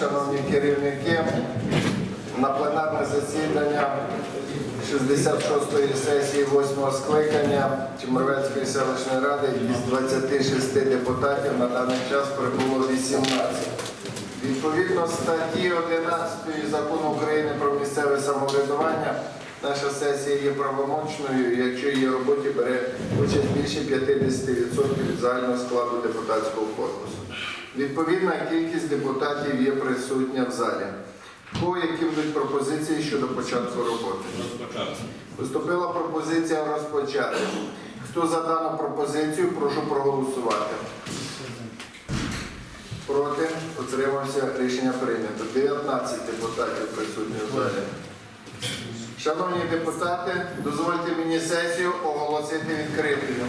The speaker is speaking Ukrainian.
шановні керівники, на пленарне засідання 66-ї сесії 8-го скликання Чемеровецької селищної ради із 26 депутатів на даний час прибуло 18. Відповідно статті 11 закону України про місцеве самоврядування, наша сесія є правомочною, якщо її роботі бере участь більше 50% від загального складу депутатського корпусу. Відповідна кількість депутатів є присутня в залі. Кого які будуть пропозиції щодо початку роботи? Розпочати. Поступила пропозиція розпочати. Хто за дану пропозицію, прошу проголосувати. Проти? Утримався. Рішення прийнято. 19 депутатів присутні в залі. Шановні депутати, дозвольте мені сесію оголосити відкритою.